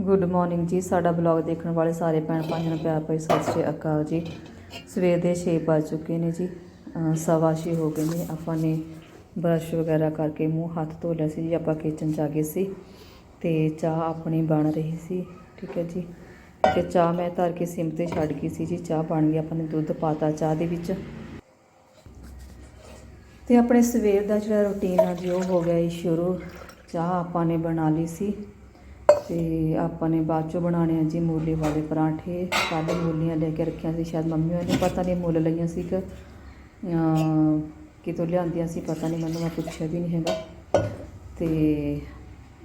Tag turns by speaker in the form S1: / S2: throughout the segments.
S1: Good morning ਜੀ। ਸਾਡਾ blog ਦੇਖਣ ਵਾਲੇ ਸਾਰੇ ਭੈਣ ਭਾਈਆਂ ਨੂੰ ਪਿਆਰ ਭਰੀ ਸਤਿ ਸ਼੍ਰੀ ਅਕਾਲ ਜੀ। ਸਵੇਰ ਦੇ 6 ਵੱਜ ਚੁੱਕੇ ਨੇ ਜੀ। ਸਵਾ ਛੇ ਹੋ ਗਏ ਨੇ। ਆਪਾਂ ਨੇ ਬਰਸ਼ ਵਗੈਰਾ ਕਰਕੇ ਮੂੰਹ ਹੱਥ ਧੋ ਲਿਆ ਸੀ ਜੀ। ਆਪਾਂ ਕਿਚਨ ਚ ਆ ਗਏ ਸੀ ਤੇ ਚਾਹ ਆਪਣੀ ਬਣ ਰਹੀ ਸੀ। ਠੀਕ ਹੈ ਜੀ। ਤੇ ਚਾਹ ਮੈਂ ਧਰ ਕੇ ਸਿਮ ਤੇ ਛੱਡ ਗਈ ਸੀ ਜੀ। ਚਾਹ ਬਣ ਗਈ। ਆਪਾਂ ਨੇ ਦੁੱਧ ਪਾਤਾ ਚਾਹ ਦੇ ਵਿੱਚ। ਤੇ ਆਪਣੇ ਸਵੇਰ ਦਾ ਜਿਹੜਾ ਰੁਟੀਨ ਆ ਜੀ, ਉਹ ਹੋ ਗਿਆ ਜੀ ਸ਼ੁਰੂ। ਚਾਹ ਆਪਾਂ ਨੇ ਬਣਾ ਲਈ ਸੀ। ਤੇ ਆਪਾਂ ਨੇ ਬਾਅਦ ਚੋਂ ਬਣਾਉਣੇ ਆ ਜੀ ਮੂਲੀ ਵਾਲੇ ਪਰਾਂਠੇ। ਕੱਲ੍ਹ ਮੂਲੀਆਂ ਲੈ ਕੇ ਰੱਖੀਆਂ ਸੀ, ਸ਼ਾਇਦ ਮੰਮੀ ਹੋਣੀ ਪਤਾ ਨਹੀਂ, ਮੁੱਲ ਲਈਆਂ ਸੀ ਕਿ ਕਿਤੋਂ ਲਿਆਂਦੀਆਂ ਸੀ, ਪਤਾ ਨਹੀਂ, ਮੈਨੂੰ ਮੈਂ ਪੁੱਛਿਆ ਵੀ ਨਹੀਂ ਹੈਗਾ। ਤੇ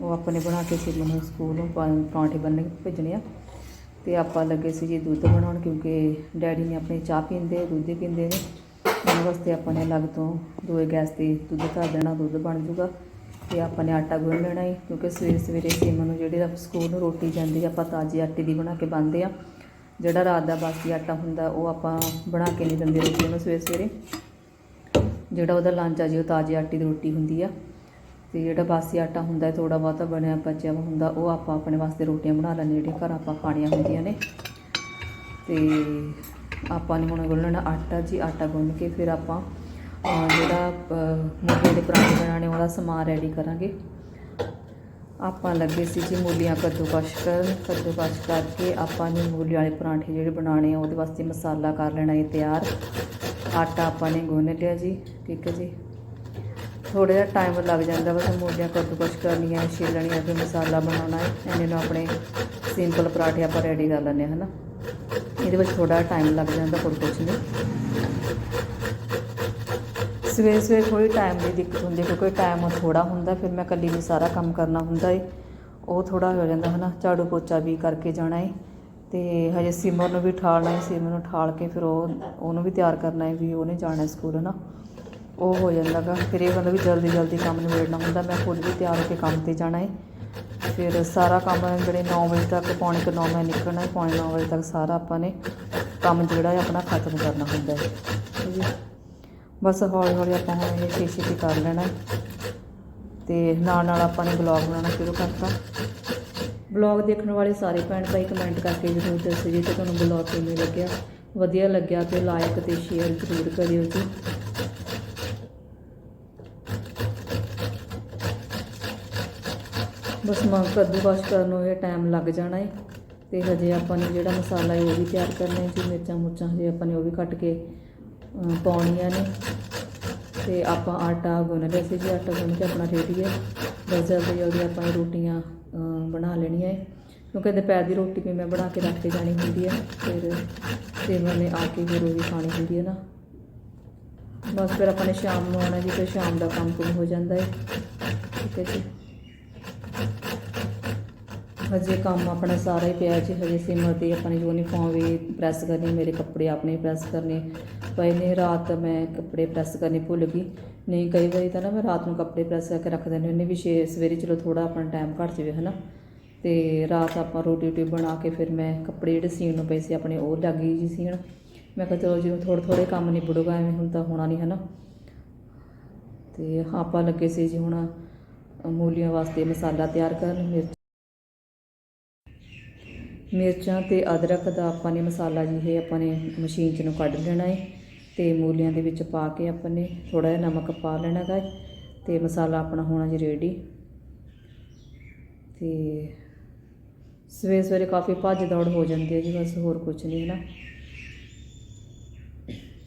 S1: ਉਹ ਆਪਣੇ ਬਣਾ ਕੇ ਸੀ ਮੈਨੂੰ ਸਕੂਲੋਂ ਪਾ- ਪਰਾਂਠੇ ਬੰਨ ਭੇਜਣੇ ਆ। ਤੇ ਆਪਾਂ ਲੱਗੇ ਸੀ ਜੀ ਦੁੱਧ ਬਣਾਉਣ, ਕਿਉਂਕਿ ਡੈਡੀ ਨੇ ਆਪਣੀ ਚਾਹ ਪੀਂਦੇ, ਦੁੱਧ ਹੀ ਪੀਂਦੇ ਨੇ। ਉਹਨਾਂ ਵਾਸਤੇ ਆਪਾਂ ਨੇ ਅਲੱਗ ਤੋਂ ਦੋਏ ਗੈਸ ਤੇ ਦੁੱਧ ਧਰ ਦੇਣਾ, ਦੁੱਧ ਬਣ ਜੂਗਾ। ਤੇ ਆਪਾਂ ਨੇ ਆਟਾ ਗੁੰਨ ਲੈਣਾ ਹੈ ਕਿਉਂਕਿ ਸਵੇਰੇ ਸਵੇਰੇ ਸੀਮਾ ਨੂੰ ਜਿਹੜੀ ਦਾ ਸਕੂਲ ਨੂੰ ਰੋਟੀ ਜਾਂਦੀ ਆਪਾਂ ਤਾਜ਼ੇ ਆਟੇ ਦੀ ਬਣਾ ਕੇ ਬੰਨਦੇ ਆ। ਜਿਹੜਾ ਰਾਤ ਦਾ ਬਾਸੀ ਆਟਾ ਹੁੰਦਾ, ਉਹ ਆਪਾਂ ਬਣਾ ਕੇ ਨਹੀਂ ਦਿੰਦੇ ਰੋਟੀ ਨੂੰ ਸਵੇਰੇ ਸਵੇਰੇ। ਜਿਹੜਾ ਉਹਦਾ ਲੰਚ ਆ ਜੀ, ਉਹ ਤਾਜ਼ੇ ਆਟੇ ਦੀ ਰੋਟੀ ਹੁੰਦੀ ਆ। ਤੇ ਜਿਹੜਾ ਬਾਸੀ ਆਟਾ ਹੁੰਦਾ ਹੈ ਥੋੜਾ ਬਹੁਤਾ ਬਣਿਆ ਬਚਿਆ ਵਾ ਹੁੰਦਾ, ਉਹ ਆਪਾਂ ਆਪਣੇ ਵਾਸਤੇ ਰੋਟੀਆਂ ਬਣਾ ਲੈਂਦੇ ਜਿਹੜੀਆਂ ਘਰ ਆਪਾਂ ਖਾਣੀਆਂ ਹੁੰਦੀਆਂ ਨੇ। ਤੇ ਆਪਾਂ ਨੇ ਹੁਣ ਗੁੰਨਣਾ ਆਟਾ ਜੀ, ਆਟਾ ਗੁੰਨ ਕੇ ਫਿਰ ਆਪਾਂ ਜਿਹੜਾ ਮੂਲੀਆਂ ਦੇ ਪਰਾਂਠੇ ਬਣਾਉਣੇ ਉਹਦਾ ਸਮਾਨ ਰੈਡੀ ਕਰਾਂਗੇ। ਆਪਾਂ ਲੱਗੇ ਸੀ ਜੀ ਮੂਲੀਆਂ ਕੱਦੂਕਸ਼ ਕਰਨ। ਕੱਦੂਕਸ਼ ਕਰਕੇ ਆਪਾਂ ਨੇ ਮੂਲੀ ਵਾਲੇ ਪਰਾਂਠੇ ਜਿਹੜੇ ਬਣਾਉਣੇ ਆ, ਉਹਦੇ ਵਾਸਤੇ ਮਸਾਲਾ ਕਰ ਲੈਣਾ ਹੈ ਤਿਆਰ। ਆਟਾ ਆਪਾਂ ਨੇ ਗੁੰਨ ਲਿਆ ਜੀ, ਠੀਕ ਹੈ ਜੀ। ਥੋੜਾ ਜਿਹਾ ਟਾਈਮ ਲੱਗ ਜਾਂਦਾ ਬਸ ਮੂਲੀਆਂ ਕੱਦੂਕਸ਼ ਕਰਨੀਆਂ, ਛਿੱਲਣੀਆਂ ਫਿਰ ਮਸਾਲਾ ਬਣਾਉਣਾ ਹੈ। ਇਹਨੇ ਨੂੰ ਆਪਣੇ ਸਿੰਪਲ ਪਰਾਂਠੇ ਆਪਾਂ ਰੈਡੀ ਕਰ ਲੈਂਦੇ ਹਾਂ, ਹਨਾ। ਇਹਦੇ ਵਿੱਚ ਥੋੜਾ ਟਾਈਮ ਲੱਗ ਜਾਂਦਾ, ਹੋਰ ਕੁਝ ਨਹੀਂ। ਸਵੇਰੇ ਸਵੇਰੇ ਥੋੜੀ ਟਾਈਮ ਦੀ ਦਿੱਕਤ ਹੁੰਦੀ ਹੈ, ਕਿਉਂਕਿ ਟਾਈਮ ਥੋੜਾ ਹੁੰਦਾ, ਫਿਰ ਮੈਂ ਇਕੱਲੀ ਨੇ ਸਾਰਾ ਕੰਮ ਕਰਨਾ ਹੁੰਦਾ ਏ। ਉਹ ਥੋੜਾ ਹੋ ਜਾਂਦਾ ਹਨਾ, ਝਾੜੂ ਪੋਚਾ ਵੀ ਕਰਕੇ ਜਾਣਾ ਏ। ਤੇ ਹਜੇ ਸਿਮਰ ਨੂੰ ਵੀ ਠਾਲਣਾ ਏ, ਸਿਮਰ ਨੂੰ ਠਾਲ ਕੇ ਫਿਰ ਉਹ, ਉਹਨੂੰ ਵੀ ਤਿਆਰ ਕਰਨਾ ਏ ਵੀ ਉਹਨੇ ਜਾਣਾ ਸਕੂਲ, ਹਨਾ। ਉਹ ਹੋ ਜਾਂਦਾ ਗਾ। ਫਿਰ ਇਹ ਮਤਲਬ ਵੀ ਜਲਦੀ ਜਲਦੀ ਕੰਮ ਨਿਬੇੜਨਾ ਹੁੰਦਾ, ਮੈਂ ਖੁਦ ਵੀ ਤਿਆਰ ਹੋ ਕੇ ਕੰਮ ਤੇ ਜਾਣਾ ਏ। ਫਿਰ ਸਾਰਾ ਕੰਮ ਜਿਹੜੇ 9 ਵਜੇ ਤੱਕ, ਪੌਣੇ ਕੁ 9 ਵਜੇ ਨਿਕਲਣਾ ਹੈ ਪੌਣੇ 9 ਵਜੇ ਤੱਕ ਸਾਰਾ ਆਪਾਂ ਨੇ ਕੰਮ ਜਿਹੜਾ ਹੈ ਆਪਣਾ ਖਤਮ ਕਰਨਾ ਹੁੰਦਾ ਹੈ ਬਸ ਹੌਲੀ ਹੌਲੀ ਆਪਾਂ ਹੁਣ ਇਹ ਛੇ ਛੇਤੀ ਕਰ ਲੈਣਾ। ਹੈ। ਤੇ ਨਾਲ ਨਾਲ ਆਪਾਂ ਨੇ ਬਲੌਗ ਬਣਾਉਣਾ ਸ਼ੁਰੂ ਕਰਤਾ। ਬਲੌਗ ਦੇਖਣ ਵਾਲੇ ਸਾਰੇ ਭੈਣ ਭਾਈ ਕਮੈਂਟ ਕਰਕੇ ਜ਼ਰੂਰ ਦੱਸਿਓ ਜੇ ਕਿ ਤੁਹਾਨੂੰ ਬਲੌਗ ਕਿਵੇਂ ਲੱਗਿਆ। ਵਧੀਆ ਲੱਗਿਆ ਤੇ ਲਾਈਕ ਤੇ ਸ਼ੇਅਰ ਜ਼ਰੂਰ ਕਰਿਓ ਜੀ। ਬਸ ਮਾਂ, ਕੱਦੂਕਸ਼ ਕਰਨ ਨੂੰ ਇਹ ਟਾਈਮ ਲੱਗ ਜਾਣਾ ਹੈ ਤੇ ਹਜੇ ਆਪਾਂ ਨੇ ਜਿਹੜਾ ਮਸਾਲਾ ਹੈ ਉਹ ਵੀ ਤਿਆਰ ਕਰਨਾ ਹੈ ਜੀ ਮਿਰਚਾਂ ਮੁਰਚਾਂ ਹਜੇ ਆਪਾਂ ਨੇ ਉਹ ਵੀ ਕੱਟ ਕੇ ਪਾਉਣੀਆਂ ਨੇ। ਤੇ ਆਪਾਂ ਆਟਾ ਗੁੰਨ ਲਿਆ ਸੀ ਜੀ, ਆਟਾ ਗੁੰਨ ਕੇ ਆਪਣਾ ਰੈਡੀ ਹੈ ਬਸ ਜਲਦੀ ਜਲਦੀ ਆਪਾਂ ਇਹ ਰੋਟੀਆਂ ਬਣਾ ਲੈਣੀਆਂ ਹੈ ਕਿਉਂਕਿ ਦੁਪਹਿਰ ਦੀ ਰੋਟੀ ਵੀ ਮੈਂ ਬਣਾ ਕੇ ਰੱਖ ਕੇ ਜਾਣੀ ਹੁੰਦੀ ਹੈ ਫਿਰ ਫਿਰ ਨੇ ਆ ਕੇ ਫਿਰ ਉਹ ਵੀ ਖਾਣੀ ਹੁੰਦੀ ਹੈ ਨਾ। ਬਸ ਫਿਰ ਆਪਾਂ ਨੇ ਸ਼ਾਮ ਨੂੰ ਆਉਣਾ ਜੀ, ਫਿਰ ਸ਼ਾਮ ਦਾ ਕੰਮ ਕੁਮ ਹੋ ਜਾਂਦਾ ਹੈ ਠੀਕ ਹੈ ਜੀ। ਹਜੇ ਕੰਮ ਆਪਣਾ ਸਾਰਾ ਹੀ ਪਿਆ ਜੀ, ਹਜੇ ਸਿਮਰ 'ਤੇ ਆਪਣੀ ਯੂਨੀਫਾਰਮ ਵੀ ਪ੍ਰੈਸ ਕਰਨੀ, ਮੇਰੇ ਕੱਪੜੇ ਆਪਣੇ ਪ੍ਰੈਸ ਕਰਨੇ। ਪਏ ਨੇ, ਰਾਤ ਮੈਂ ਕੱਪੜੇ ਪ੍ਰੈਸ ਕਰਨੇ ਭੁੱਲ ਗਈ। ਨਹੀਂ, ਕਈ ਵਾਰੀ ਤਾਂ ਨਾ ਮੈਂ ਰਾਤ ਨੂੰ ਕੱਪੜੇ ਪ੍ਰੈਸ ਕਰਕੇ ਰੱਖ ਦਿੰਦੀ ਹੁੰਦੀ ਵੀ ਛੇ, ਸਵੇਰੇ ਚਲੋ ਥੋੜਾ ਆਪਣਾ ਟਾਈਮ ਘੱਟ ਜਾਵੇ, ਹਨਾ। ਤੇ ਰਾਤ ਆਪਾਂ ਰੋਟੀ ਰੂਟੀ ਬਣਾ ਕੇ ਫਿਰ ਮੈਂ ਕੱਪੜੇ ਜਿਹੜੇ ਸੀਣ ਨੂੰ ਪਏ ਸੀ, ਆਪਣੇ ਉਹ ਲੱਗ ਗਈ ਜੀ ਸੀਣ। ਮੈਂ ਕਿਹਾ ਚਲੋ ਜਿਵੇਂ ਥੋੜ੍ਹੇ ਥੋੜ੍ਹੇ ਕੰਮ ਨਿਬੜੂਗਾ, ਐਵੇਂ ਹੁਣ ਤਾਂ ਹੋਣਾ ਨਹੀਂ, ਹਨਾ। ਤੇ ਆਪਾਂ ਲੱਗੇ ਸੀ ਜੀ ਹੁਣ ਮੂਲੀਆਂ ਵਾਸਤੇ ਮਸਾਲਾ ਤਿਆਰ ਕਰਨ, ਮਿਰਚ ਮਿਰਚਾਂ ਤੇ ਅਦਰਕ ਦਾ ਆਪਾਂ ਨੇ ਮਸਾਲਾ ਜੀ, ਇਹ ਆਪਾਂ ਨੇ ਮਸ਼ੀਨ 'ਚ ਨੂੰ ਕੱਢ ਲੈਣਾ ਹੈ ਤੇ ਮੂਲੀਆਂ ਦੇ ਵਿੱਚ ਪਾ ਕੇ ਆਪਾਂ ਨੇ ਥੋੜਾ ਜਿਹਾ ਨਮਕ ਪਾ ਲੈਣਾ ਗਾ ਤੇ ਮਸਾਲਾ ਆਪਣਾ ਹੋਣਾ ਜੀ ਰੈਡੀ ਤੇ ਸਵੇਰੇ ਸਵੇਰੇ ਕਾਫੀ ਭੱਜ ਦੌੜ ਹੋ ਜਾਂਦੀ ਹੈ ਜੀ, ਬਸ ਹੋਰ ਕੁਝ ਨਹੀਂ ਹੈ ਨਾ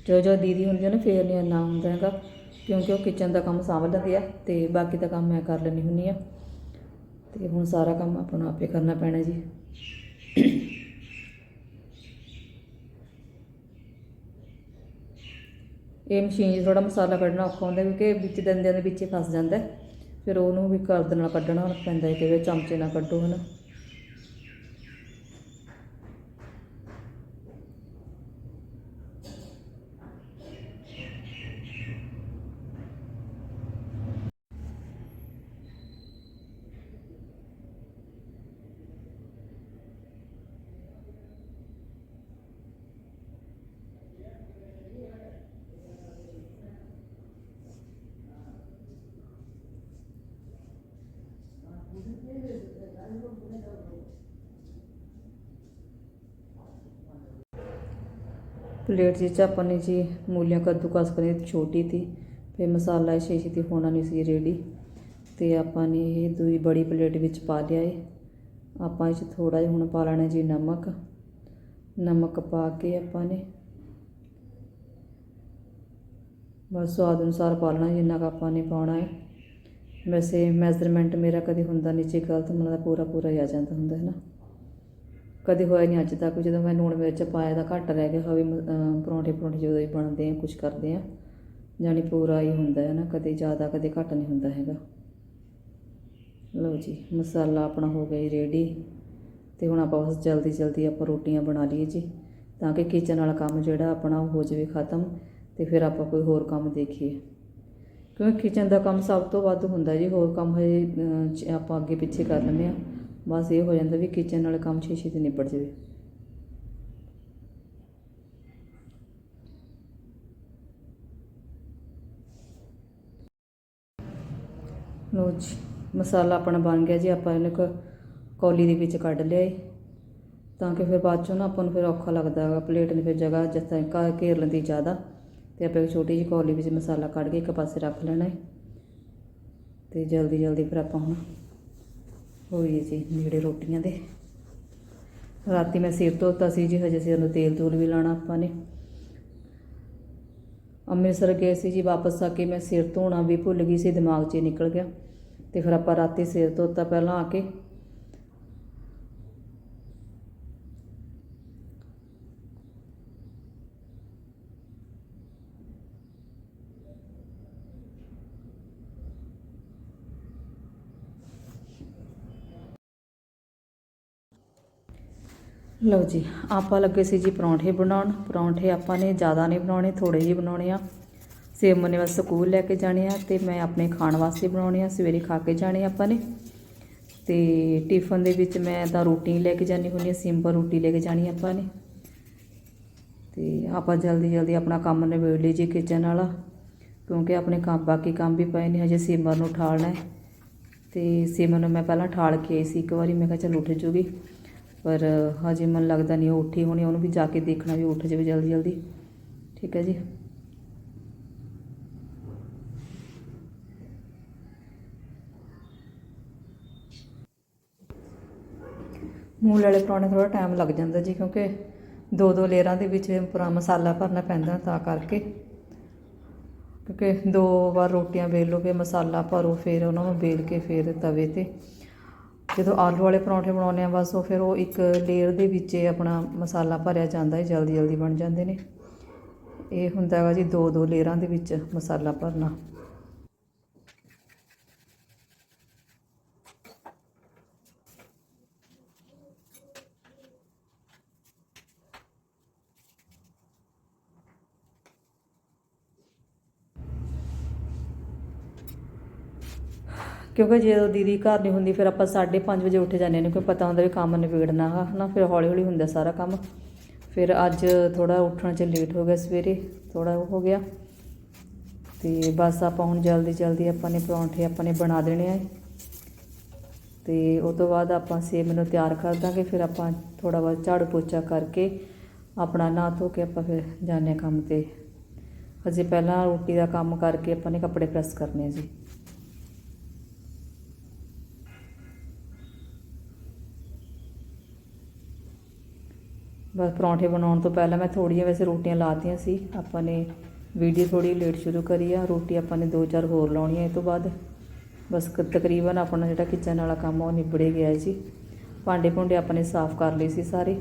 S1: ਜੋ ਜੋ ਦੀਦੀ ਹੁੰਦੀ ਹੈ ਨਾ, ਫੇਰ ਨਹੀਂ ਇੰਨਾ ਹੁੰਦਾ ਹੈਗਾ, ਕਿਉਂਕਿ ਉਹ ਕਿਚਨ ਦਾ ਕੰਮ ਸਾਂਭ ਲੈਂਦੀ ਆ ਤੇ ਬਾਕੀ ਦਾ ਕੰਮ ਮੈਂ ਕਰ ਲੈਂਦੀ ਹੁੰਦੀ ਆ। ਤੇ ਹੁਣ ਸਾਰਾ ਕੰਮ ਆਪਣਾ ਆਪੇ ਕਰਨਾ ਪੈਣਾ ਜੀ। ਇਹ ਮਸ਼ੀਨ 'ਚ ਥੋੜਾ ਮਸਾਲਾ ਕੱਢਣਾ ਔਖਾ ਹੁੰਦਾ ਕਿਉਂਕਿ ਵਿੱਚ ਦੰਦਿਆਂ ਦੇ ਵਿੱਚ ਹੀ ਫਸ ਜਾਂਦਾ ਫਿਰ ਉਹਨੂੰ ਵੀ ਕਰਦ ਨਾਲ ਕੱਢਣਾ ਪੈਂਦਾ ਹੈ ਕਿ ਚਮਚੇ ਨਾਲ ਕੱਢੋ ਹਨਾ ਪਲੇਟ ਜਿਹਦੇ 'ਚ ਆਪਾਂ ਨੇ ਜੀ, ਮੂਲੀਆਂ ਕੱਦੂ कद्दूकस करी ਛੋਟੀ ਸੀ फिर ਮਸਾਲਾ ਇਹ छे 'ਤੇ ਹੋਣਾ ਨਹੀਂ ਸੀ रेडी ਤੇ ਆਪਾਂ ਨੇ ਇਹ ਦੂਈ ਬੜੀ ਪਲੇਟ ਵਿੱਚ ਪਾ ਲਿਆ ਏ। ਆਪਾਂ ਇਸ ਥੋੜਾ ਜਿਹਾ ਹੁਣ ਪਾ ਲੈਣਾ ਜੀ ਨਮਕ। ਨਮਕ ਪਾ ਕੇ ਆਪਾਂ ਨੇ ਬਸ ਸਵਾਦ ਅਨੁਸਾਰ ਪਾ ਲੈਣਾ ਜਿੰਨਾ ਕ ਆਪਾਂ ਨੇ ਪਾਉਣਾ ਏ। ਵੈਸੇ ਮੈਜ਼ਰਮੈਂਟ ਮੇਰਾ ਕਦੇ ਹੁੰਦਾ ਨੀਚੇ ਗਲਤ ਮੈਨੂੰ ਤਾਂ ਪੂਰਾ ਪੂਰਾ ਹੀ ਆ ਜਾਂਦਾ ਹੁੰਦਾ, ਹੈ ਨਾ। ਕਦੇ ਹੋਇਆ ਨਹੀਂ ਅੱਜ ਤੱਕ, ਜਦੋਂ ਮੈਂ ਲੂਣ ਮਿਰਚ ਪਾਇਆ ਤਾਂ ਘੱਟ ਰਹਿ ਗਿਆ, ਹੋਵੇ ਪਰੌਂਠੇ ਪਰੌਂਠੇ ਜਦੋਂ ਹੀ ਬਣਦੇ ਆ ਕੁਝ ਕਰਦੇ ਆ ਜਾਣੀ ਪੂਰਾ ਹੀ ਹੁੰਦਾ, ਹੈ ਨਾ। ਕਦੇ ਜ਼ਿਆਦਾ, ਕਦੇ ਘੱਟ ਨਹੀਂ ਹੁੰਦਾ ਹੈਗਾ। ਲਓ ਜੀ, ਮਸਾਲਾ ਆਪਣਾ ਹੋ ਗਿਆ ਜੀ ਰੈਡੀ ਤੇ ਹੁਣ ਆਪਾਂ ਬਸ ਜਲਦੀ ਜਲਦੀ ਆਪਾਂ ਰੋਟੀਆਂ ਬਣਾ ਲਈਏ ਜੀ, ਤਾਂ ਕਿ ਕਿਚਨ ਵਾਲਾ ਕੰਮ ਜਿਹੜਾ ਆਪਣਾ ਉਹ ਹੋ ਜਾਵੇ ਖਤਮ, ਤੇ ਫਿਰ ਆਪਾਂ ਕੋਈ ਹੋਰ ਕੰਮ ਦੇਖੀਏ। ਕਿਉਂਕਿ ਕਿਚਨ ਦਾ ਕੰਮ ਸਭ ਤੋਂ ਵੱਧ ਹੁੰਦਾ ਜੀ, ਹੋਰ ਕੰਮ ਹਜੇ ਆਪਾਂ ਅੱਗੇ ਪਿੱਛੇ ਕਰ ਲੈਂਦੇ ਆ ਬਸ ਇਹ ਹੋ ਜਾਂਦਾ ਵੀ ਕਿਚਨ ਵਾਲੇ ਕੰਮ ਛੇ ਛੇ ਤੇ ਨਿਬੜ ਜਾਵੇ। ਲਓ ਜੀ, ਮਸਾਲਾ ਆਪਣਾ ਬਣ ਗਿਆ ਜੀ, ਆਪਾਂ ਇਹਨੂੰ ਇੱਕ ਕੌਲੀ ਦੇ ਵਿੱਚ ਕੱਢ ਲਿਆ ਏ। ਤਾਂ ਕਿ ਫਿਰ ਬਾਅਦ ਚੋਂ ਨਾ ਆਪਾਂ ਨੂੰ ਫਿਰ ਔਖਾ ਲੱਗਦਾ ਹੈਗਾ ਪਲੇਟ ਨੇ ਫਿਰ ਜਗ੍ਹਾ ਜਿਸ ਤਰ੍ਹਾਂ ਘਾ ਘੇਰ ਲੈਂਦੀ ਜ਼ਿਆਦਾ। ਤੇ ਆਪਾਂ ਇੱਕ ਛੋਟੀ ਜਿਹੀ ਕੌਲੀ ਵਿੱਚ ਮਸਾਲਾ ਕੱਢ ਕੇ ਇੱਕ ਪਾਸੇ ਰੱਖ ਲੈਣਾ ਹੈ। ਤੇ ਜਲਦੀ ਜਲਦੀ ਫਿਰ ਆਪਾਂ ਹੁਣ ਹੋਈਏ ਜੀ ਨੇੜੇ ਰੋਟੀਆਂ ਦੇ। ਰਾਤੀ ਮੈਂ ਸਿਰ ਧੋਤਾ ਸੀ ਜੀ, ਹਜੇ ਸਿਰ ਨੂੰ ਤੇਲ ਤੂਲ ਵੀ ਲਾਣਾ ਆਪਾਂ ਨੇ। ਅੰਮ੍ਰਿਤਸਰ ਗਏ ਸੀ ਜੀ, ਵਾਪਸ ਆ ਕੇ ਮੈਂ ਸਿਰ ਧੋਣਾ ਵੀ ਭੁੱਲ ਗਈ ਸੀ, ਦਿਮਾਗ 'ਚ ਨਿਕਲ ਗਿਆ। ਤੇ ਫਿਰ ਆਪਾਂ ਰਾਤੀ ਸਿਰ ਧੋਤਾ ਪਹਿਲਾਂ ਆ ਕੇ ਲਓ ਜੀ, ਆਪਾਂ ਲੱਗੇ ਸੀ ਜੀ ਪਰੌਂਠੇ ਬਣਾਉਣ। ਪਰੌਂਠੇ ਆਪਾਂ ਨੇ ਜ਼ਿਆਦਾ ਨਹੀਂ ਬਣਾਉਣੇ ਥੋੜੇ ਜਿਹੇ ਬਣਾਉਣੇ ਆ। ਸੇਮ ਨੇ ਬਸ ਸਕੂਲ ਲੈ ਕੇ ਜਾਣੇ ਆ ਤੇ ਮੈਂ ਆਪਣੇ ਖਾਣ ਵਾਸਤੇ ਬਣਾਉਣੇ ਆ, ਸਵੇਰੇ ਖਾ ਕੇ ਜਾਣੇ ਆਪਾਂ ਨੇ। ਤੇ ਟਿਫਨ ਦੇ ਵਿੱਚ ਮੈਂ ਤਾਂ ਰੋਟੀ ਲੈ ਕੇ ਜਾਣੀ ਹੁੰਦੀ ਆ, ਸਿੰਪਲ ਰੋਟੀ ਲੈ ਕੇ ਜਾਣੀ ਆਪਾਂ ਨੇ। ਤੇ ਆਪਾਂ ਜਲਦੀ ਜਲਦੀ ਆਪਣਾ ਕੰਮ ਨਿਬੇੜ ਲਈ ਜੀ ਕਿਚਨ ਵਾਲਾ, ਕਿਉਂਕਿ ਆਪਣੇ ਕੰਮ ਬਾਕੀ ਕੰਮ ਵੀ ਪਏ ਨੇ, ਹਜੇ ਸਿਮਰ ਨੂੰ ਠਾਲਣਾ ਹੈ। ਤੇ ਸਿਮਰ ਨੂੰ ਮੈਂ ਪਹਿਲਾਂ ਠਾਲ ਕੇ ਆਈ ਸੀ ਇੱਕ ਵਾਰੀ, ਮੈਂ ਕਿਹਾ ਚਲ ਉੱਠ ਜੂਗੀ। ਪਰ ਹਜੇ ਮਨ ਲੱਗਦਾ ਨਹੀਂ ਉਹ ਉੱਠੀ ਹੋਣੀ, ਉਹਨੂੰ ਵੀ ਜਾ ਕੇ ਦੇਖਣਾ ਵੀ ਉੱਠ ਜਾਵੇ ਜਲਦੀ ਜਲਦੀ। ਠੀਕ ਹੈ ਜੀ। ਮੂਲ ਵਾਲੇ ਪਰੌਂਠੇ ਥੋੜਾ ਟਾਈਮ ਲੱਗ ਜਾਂਦਾ ਜੀ, ਕਿਉਂਕਿ ਦੋ ਦੋ ਲੇਅਰਾਂ ਦੇ ਵਿੱਚ ਪੂਰਾ ਮਸਾਲਾ ਭਰਨਾ ਪੈਂਦਾ ਤਾਂ ਕਰਕੇ। ਕਿਉਂਕਿ ਦੋ ਵਾਰ ਰੋਟੀਆਂ ਵੇਲ ਲਓ, ਫਿਰ ਮਸਾਲਾ ਭਰੋ, ਫਿਰ ਉਹਨਾਂ ਨੂੰ ਵੇਲ ਕੇ ਫਿਰ ਤਵੇ ਤੇ। ਜਦੋਂ ਆਲੂ ਵਾਲੇ ਪਰੌਂਠੇ ਬਣਾਉਂਦੇ ਆ ਬਸ ਉਹ ਫਿਰ ਉਹ ਇੱਕ ਲੇਅਰ ਦੇ ਵਿੱਚ ਆਪਣਾ ਮਸਾਲਾ ਭਰਿਆ ਜਾਂਦਾ ਹੈ ਜਲਦੀ ਜਲਦੀ ਬਣ ਜਾਂਦੇ ਨੇ। ਇਹ ਹੁੰਦਾ ਹੈਗਾ ਜੀ ਦੋ ਦੋ ਲੇਅਰਾਂ ਦੇ ਵਿੱਚ ਮਸਾਲਾ ਭਰਨਾ। ਕਿਉਂਕਿ ਜਦੋਂ ਦੀਦੀ ਘਰ ਨਹੀਂ ਹੁੰਦੀ, ਫਿਰ ਆਪਾਂ 5:30 ਵਜੇ ਉੱਠ ਜਾਂਦੇ ਨੇ, ਕਿਉਂਕਿ ਪਤਾ ਹੁੰਦਾ ਵੀ ਕੰਮ ਨਿਬੇੜਨਾ ਹੈ ਹਨਾ? ਫਿਰ ਹੌਲੀ ਹੌਲੀ ਹੁੰਦਾ ਸਾਰਾ ਕੰਮ। ਫਿਰ ਅੱਜ ਥੋੜਾ ਉੱਠਣ 'ਚ ਲੇਟ ਹੋ ਗਿਆ ਸਵੇਰੇ ਥੋੜਾ ਉਹ ਹੋ ਗਿਆ। ਤੇ ਬਸ ਆਪਾਂ ਹੁਣ ਜਲਦੀ ਜਲਦੀ ਆਪਾਂ ਨੇ ਪਰੌਂਠੇ ਆਪਾਂ ਨੇ ਬਣਾ ਦੇਣੇ ਆ। ਤੇ ਉਸ ਤੋਂ ਬਾਅਦ ਆਪਾਂ ਸੇਮ ਨੂੰ ਤਿਆਰ ਕਰ ਦਾਂਗੇ, ਫਿਰ ਆਪਾਂ ਥੋੜਾ ਬਹੁਤ ਝਾੜੂ ਪੋਚਾ ਕਰਕੇ ਆਪਣਾ ਨਹਾ ਧੋ ਕੇ ਆਪਾਂ ਫਿਰ ਜਾਂਦੇ ਹਾਂ ਕੰਮ ਤੇ। ਅਜੇ ਪਹਿਲਾਂ ਰੋਟੀ ਦਾ ਕੰਮ ਕਰਕੇ ਆਪਾਂ ਨੇ ਕੱਪੜੇ ਪ੍ਰੈਸ ਕਰਨੇ ਜੀ। ਬਸ ਪਰੌਂਠੇ ਬਣਾਉਣ ਤੋਂ ਪਹਿਲਾਂ ਮੈਂ ਥੋੜ੍ਹੀਆਂ ਵੈਸੇ ਰੋਟੀਆਂ ਲਾਤੀਆਂ ਸੀ, ਆਪਾਂ ਨੇ ਵੀਡੀਓ ਥੋੜੀ ਲੇਟ ਸ਼ੁਰੂ ਕਰੀ ਆ, ਰੋਟੀ ਆਪਾਂ ਨੇ ਦੋ ਚਾਰ ਹੋਰ ਲਾਉਣੀਆਂ ਇਹ ਤੋਂ ਬਾਅਦ। ਬਸ ਤਕਰੀਬਨ ਆਪਣਾ ਜਿਹੜਾ ਕਿਚਨ ਵਾਲਾ ਕੰਮ ਆ, ਉਹ ਨਿਬੜੇ ਗਿਆ ਹੈ ਜੀ। ਭਾਂਡੇ ਭੁੰਡੇ ਆਪਾਂ ਨੇ ਸਾਫ਼ ਕਰ ਲਏ ਸੀ ਸਾਰੇ।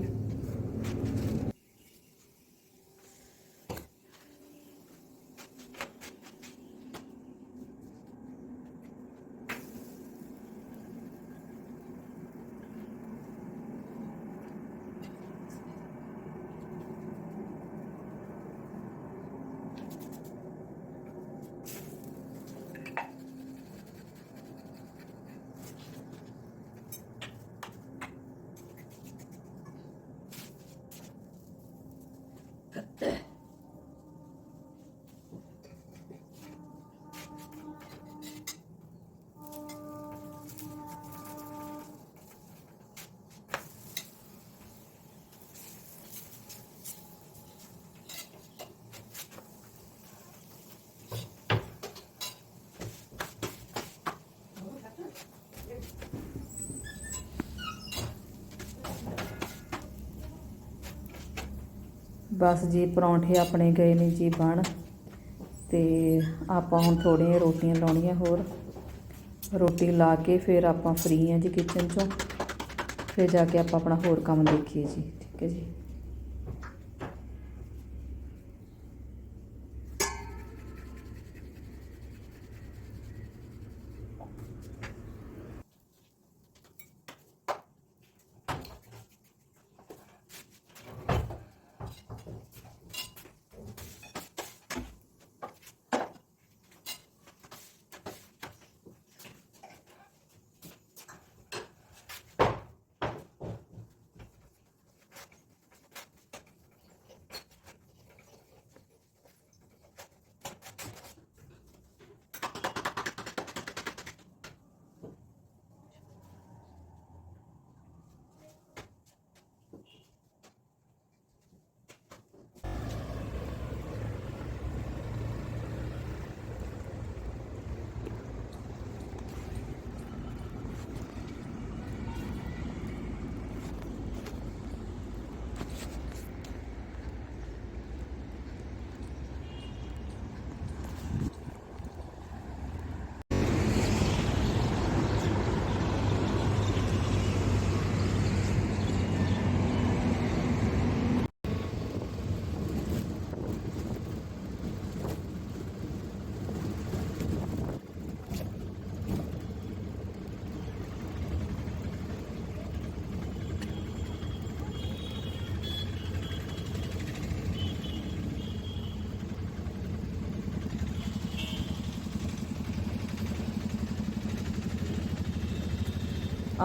S1: ਬਸ ਜੀ ਪਰੌਂਠੇ ਆਪਣੇ ਗਏ ਨੇ ਜੀ ਬਣ। ਤੇ ਆਪਾਂ ਹੁਣ ਥੋੜ੍ਹੀਆਂ ਰੋਟੀਆਂ ਲਾਉਣੀਆਂ ਹੋਰ। ਰੋਟੀ ਲਾ ਕੇ ਫਿਰ ਆਪਾਂ ਫ੍ਰੀ ਹਾਂ ਜੀ ਕਿਚਨ ਚੋਂ। ਫਿਰ ਜਾ ਕੇ ਆਪਾਂ ਆਪਣਾ ਹੋਰ ਕੰਮ ਦੇਖੀਏ ਜੀ, ਠੀਕ ਹੈ ਜੀ।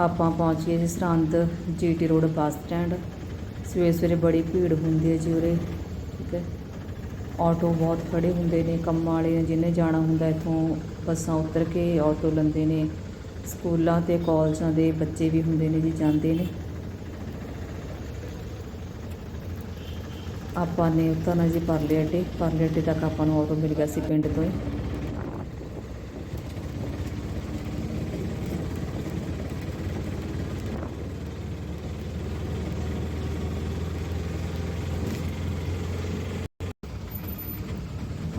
S1: ਆਪਾਂ ਪਹੁੰਚੀਏ ਜੀ Sirhind GT road bus stand. ਸਵੇਰੇ ਸਵੇਰੇ ਬੜੀ ਭੀੜ ਹੁੰਦੀ ਹੈ ਜੀ ਉਰੇ, ਠੀਕ ਹੈ। ਆਟੋ ਬਹੁਤ ਖੜੇ ਹੁੰਦੇ ਨੇ, ਕੰਮਾਂ ਵਾਲੇ ਨੇ ਜਿਹਨੇ ਜਾਣਾ ਹੁੰਦਾ ਇੱਥੋਂ ਬੱਸਾਂ ਉਤਰ ਕੇ ਆਟੋ ਲੈਂਦੇ ਨੇ। ਸਕੂਲਾਂ ਤੇ ਕਾਲਜਾਂ ਦੇ ਬੱਚੇ ਵੀ ਹੁੰਦੇ ਨੇ ਜੀ, ਜਾਂਦੇ ਨੇ। ਆਪਾਂ ਨੇ ਉਤਰਨਾ ਜੀ ਪਰਲੇ ਅੱਡੇ ਪਰਲੇ ਅੱਡੇ ਤੱਕ ਆਪਾਂ ਨੂੰ ਆਟੋ ਮਿਲ ਗਿਆ ਸੀ ਪਿੰਡ ਤੋਂ ਹੀ।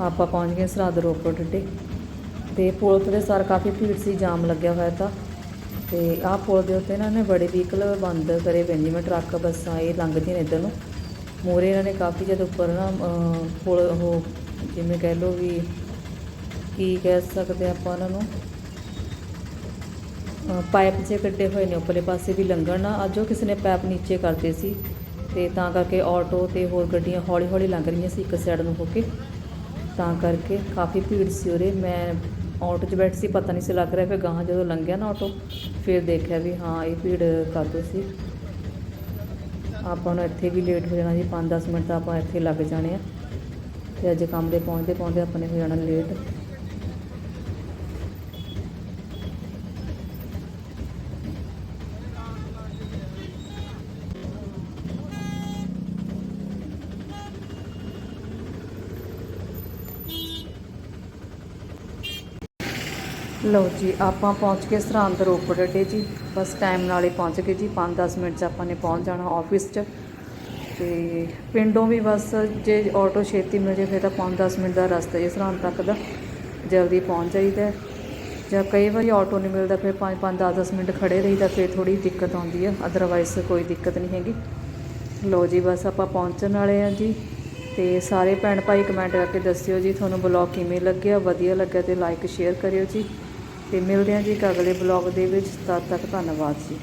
S1: ਆਪਾਂ ਪਹੁੰਚ ਗਏ ਸਰਹੱਦ ਰੋਪੜ ਅੱਡੇ ਤੇ ਪੁਲ ਤੇ ਸਾਰ ਕਾਫੀ ਭੀੜ ਸੀ ਜਾਮ ਲੱਗਿਆ ਹੋਇਆ ਤਾਂ। ਤੇ ਆਹ ਪੁਲ ਦੇ ਉੱਤੇ ਇਹਨਾਂ ਨੇ ਬੜੇ ਵਹੀਕਲ ਬੰਦ ਕਰੇ ਪਏ ਨੇ, ਜਿਵੇਂ ਟਰੱਕ ਬੱਸਾਂ ਇਹ ਲੰਘਦੀਆਂ ਨੇ ਇੱਧਰ ਨੂੰ। ਮੋਰੇ ਇਹਨਾਂ ਨੇ ਕਾਫੀ ਜਦ ਉੱਪਰ ਨਾ ਪੁਲ ਉਹ ਜਿਵੇਂ ਕਹਿ ਲਓ ਵੀ ਕੀ ਕਹਿ ਸਕਦੇ ਆਪਾਂ ਉਹਨਾਂ ਨੂੰ? ਪਾਈਪ ਜੇ ਕੱਢੇ ਹੋਏ ਨੇ ਉੱਪਰਲੇ ਪਾਸੇ ਵੀ ਲੰਘਣ ਨਾ ਅੱਜ ਉਹ ਕਿਸੇ ਨੇ ਪਾਈਪ ਨੀਚੇ ਕਰਦੇ ਸੀ। ਤੇ ਤਾਂ ਕਰਕੇ ਆਟੋ ਤੇ ਹੋਰ ਗੱਡੀਆਂ ਹੌਲੀ ਹੌਲੀ ਲੰਘ ਰਹੀਆਂ ਸੀ ਇੱਕ ਸਾਈਡ ਨੂੰ ਹੋ ਕੇ। ਤਾਂ ਕਰਕੇ ਕਾਫੀ ਭੀੜ ਸੀ ਉਰੇ। ਮੈਂ ਆਟੋ 'ਚ ਬੈਠ ਸੀ, ਪਤਾ ਨਹੀਂ ਸੀ ਲੱਗ ਰਿਹਾ ਫਿਰ ਗਾਹਾਂ ਜਦੋਂ ਲੰਘਿਆ ਨਾ ਆਟੋ ਫਿਰ ਦੇਖਿਆ ਵੀ ਹਾਂ, ਇਹ ਭੀੜ ਕਾਹਤੋਂ ਸੀ। ਆਪਾਂ ਨੂੰ ਇੱਥੇ ਵੀ ਲੇਟ ਹੋ ਜਾਣਾ ਜੀ 5-10 ਮਿੰਟ ਤਾਂ ਆਪਾਂ ਇੱਥੇ ਲੱਗ ਜਾਣੇ ਆ। ਤੇ ਅੱਜ ਕੰਮ ਦੇ ਪਹੁੰਚਦੇ ਪਹੁੰਚਦੇ ਆਪਾਂ ਨੇ ਹੋ ਜਾਣਾ ਲੇਟ ਲਓ ਜੀ, ਆਪਾਂ ਪਹੁੰਚ ਗਏ ਸਰਹੰਦ ਰੋਪੜ ਅੱਡੇ ਜੀ। ਬਸ ਟਾਈਮ ਨਾਲ ਹੀ ਪਹੁੰਚ ਗਏ ਜੀ। 5-10 ਮਿੰਟ 'ਚ ਆਪਾਂ ਨੇ ਪਹੁੰਚ ਜਾਣਾ ਆਫਿਸ 'ਚ। ਤੇ ਪਿੰਡੋਂ ਵੀ ਬਸ ਜੇ ਆਟੋ ਛੇਤੀ ਮਿਲ ਜੇ, ਫਿਰ ਤਾਂ 5-10 ਮਿੰਟ ਦਾ ਰਸਤਾ ਜੀ ਸਰਹੰਦ ਤੱਕ ਦਾ। ਜਲਦੀ ਪਹੁੰਚ ਜਾਈਦਾ। ਜਾਂ ਕਈ ਵਾਰੀ ਆਟੋ ਨਹੀਂ ਮਿਲਦਾ, ਫਿਰ 5-5 10-10 ਮਿੰਟ ਖੜੇ ਰਹੀਦਾ, ਫਿਰ ਥੋੜੀ ਦਿੱਕਤ ਆਉਂਦੀ ਆ। ਅਦਰਵਾਈਜ਼ ਕੋਈ ਦਿੱਕਤ ਨਹੀਂ ਹੈਗੀ। ਲਓ ਜੀ, ਬਸ ਆਪਾਂ ਪਹੁੰਚਣ ਵਾਲੇ ਆ ਜੀ। ਤੇ ਸਾਰੇ ਭੈਣ ਭਾਈ ਕਮੈਂਟ ਕਰਕੇ ਦੱਸਿਓ ਜੀ, ਤੁਹਾਨੂੰ ਬਲੌਗ ਕਿਵੇਂ ਲੱਗਿਆ? ਵਧੀਆ ਲੱਗਿਆ ਤੇ ਲਾਈਕ ਸ਼ੇਅਰ ਕਰਿਓ ਜੀ। ਤੇ ਮਿਲਦੇ ਹਾਂ ਜੀ ਇੱਕ ਅਗਲੇ ਬਲੌਗ ਦੇ ਵਿੱਚ ਤਦ ਤੱਕ ਧੰਨਵਾਦ ਜੀ।